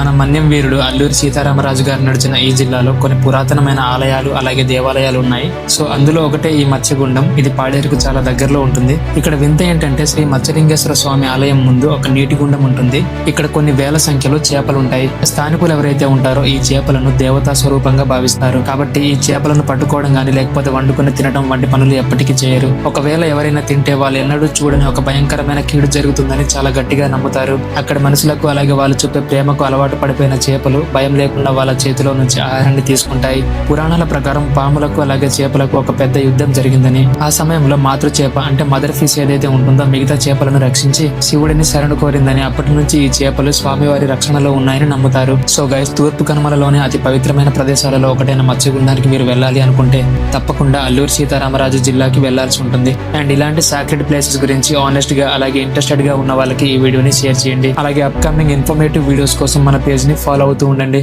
మన మన్యం వీరుడు అల్లూరి సీతారామరాజు గారు నడిచిన ఈ జిల్లాలో కొన్ని పురాతనమైన ఆలయాలు అలాగే దేవాలయాలు ఉన్నాయి. సో అందులో ఒకటే ఈ మత్స్యగుండం. ఇది పాడేరుకు చాలా దగ్గరలో ఉంటుంది. ఇక్కడ వింత ఏంటంటే శ్రీ మత్స్యలింగేశ్వర స్వామి ఆలయం ముందు ఒక నీటి గుండం ఉంటుంది. ఇక్కడ కొన్ని వేల సంఖ్యలో చేపలు ఉంటాయి స్థానికులు ఎవరైతే ఉంటారో ఈ చేపలను దేవతా స్వరూపంగా భావిస్తారు. కాబట్టి ఈ చేపలను పట్టుకోవడం కానీ లేకపోతే వండుకొని తినడం వంటి పనులు ఎప్పటికీ చేయరు. ఒకవేళ ఎవరైనా తింటే వాళ్ళు ఎన్నడూ చూడని ఒక భయంకరమైన కీడు జరుగుతుందని చాలా గట్టిగా నమ్ముతారు. అక్కడ మనుషులకు అలాగే వాళ్ళు చెప్పే ప్రేమకు అలవాటు పడిపోయిన చేపలు భయం లేకుండా వాళ్ళ చేతిలో నుంచి ఆహారాన్ని తీసుకుంటాయి. పురాణాల ప్రకారం పాములకు అలాగే చేపలకు ఒక పెద్ద యుద్ధం జరిగిందని. ఆ సమయంలో మాతృ చేప అంటే మదర్ ఫిష్ ఏదైతే ఉంటుందో మిగతా చేపలను రక్షించి శివుడిని శరణు కోరిందని అప్పటి నుంచి ఈ చేపలు స్వామివారి రక్షణలో ఉన్నాయని నమ్ముతారు. సో గైస్ తూర్పు కనుమలలోని అతి పవిత్రమైన ప్రదేశాలలో ఒకటైన మత్స్యగుండానికి మీరు వెళ్ళాలి అనుకుంటే తప్పకుండా అల్లూరు సీతారామరాజు జిల్లాకి వెళ్ళాల్సి ఉంటుంది. అండ్ ఇలాంటి సాక్రెడ్ ప్లేసెస్ గురించి ఆనెస్ట్గా అలాగే ఇంట్రెస్టెడ్గా ఉన్న వాళ్ళకి ఈ వీడియోని షేర్ చేయండి. అలాగే అప్కమింగ్ ఇన్ఫర్మేటివ్ వీడియోస్ కోసం మన పేజ్ని ఫాలో అవుతూ ఉండండి.